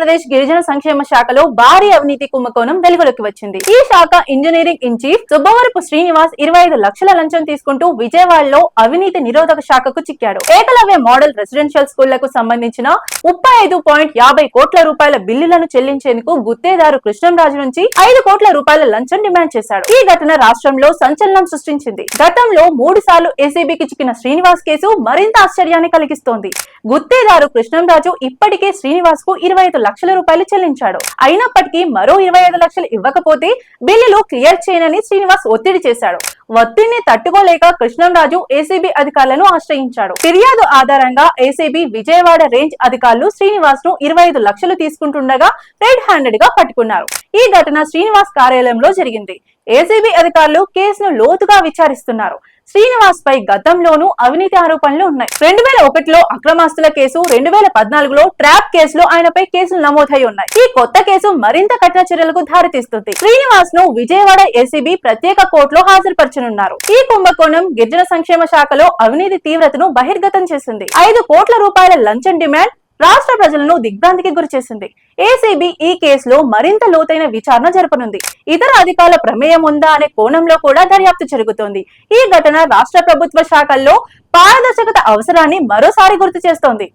ఆంధ్రప్రదేశ్ గిరిజన సంక్షేమ శాఖలో భారీ అవినీతి కుంభకోణం వెలుగులోకి వచ్చింది. ఈ శాఖ engineering in chief Subbavarapu Srinivas ఇరవై ఐదు లక్షల లంచం తీసుకుంటూ విజయవాడలో అవినీతి నిరోధక శాఖకు చిక్కాడు. ఏకలవ్య మోడల్ రెసిడెన్షియల్ స్కూళ్ళకు సంబంధించిన ముప్పై ఐదు పాయింట్ యాభై కోట్ల రూపాయల బిల్లులను చెల్లించేందుకు గుత్తేదారు కృష్ణంరాజు నుంచి ఐదు కోట్ల రూపాయల లంచం డిమాండ్ చేశాడు. ఈ ఘటన రాష్ట్రంలో సంచలనం సృష్టించింది. గతంలో మూడు సార్లు ఏసీబీకి చిక్కిన శ్రీనివాస్ కేసు మరింత ఆశ్చర్యాన్ని కలిగిస్తోంది. గుత్తేదారు కృష్ణంరాజు ఇప్పటికే శ్రీనివాస్కు ఇరవై ఐదు లక్షల రూపాయలు చెల్లించాడు. అయినప్పటికీ మరో ఇరవై ఐదు లక్షలు ఇవ్వకపోతే బిల్లులు క్లియర్ చేయనని శ్రీనివాస్ ఒత్తిడి చేశాడు. ఒత్తిడిని తట్టుకోలేక కృష్ణంరాజు ఏసీబీ అధికారులను ఆశ్రయించాడు. ఫిర్యాదు ఆధారంగా ఏసీబీ విజయవాడ రేంజ్ అధికారులు శ్రీనివాస్ను ఇరవై ఐదు లక్షలు తీసుకుంటుండగా రెడ్ హ్యాండెడ్గా పట్టుకున్నారు. ఈ ఘటన శ్రీనివాస్ కార్యాలయంలో జరిగింది. ఏసీబీ అధికారులు కేసును లోతుగా విచారిస్తున్నారు. శ్రీనివాస్ పై గతంలోనూ అవినీతి ఆరోపణలు ఉన్నాయి. రెండు వేల ఒకటిలో అక్రమాస్తుల కేసు రెండు వేల పద్నాలుగులో ట్రాప్ కేసులో ఆయనపై కేసులు నమోదై ఉన్నాయి. ఈ కొత్త కేసు మరింత కఠిన చర్యలకు దారితీస్తుంది. శ్రీనివాస్ను విజయవాడ ఏసీబీ ప్రత్యేక కోర్టులో హాజరుపరచనున్నారు. ఈ కుంభకోణం గిరిజన సంక్షేమ శాఖలో అవినీతి తీవ్రతను బహిర్గతం చేసింది. ఐదు కోట్ల రూపాయల లంచం డిమాండ్ రాష్ట్ర ప్రజలను దిగ్భ్రాంతికి గురిచేసింది ఏసీబీ ఈ కేసులో మరింత లోతైన విచారణ జరపనుంది. ఇతర అధికారుల ప్రమేయం ఉందా అనే కోణంలో కూడా దర్యాప్తు జరుగుతోంది. ఈ ఘటన రాష్ట్ర ప్రభుత్వ శాఖల్లో పారదర్శకత అవసరాన్ని మరోసారి గుర్తు చేస్తోంది.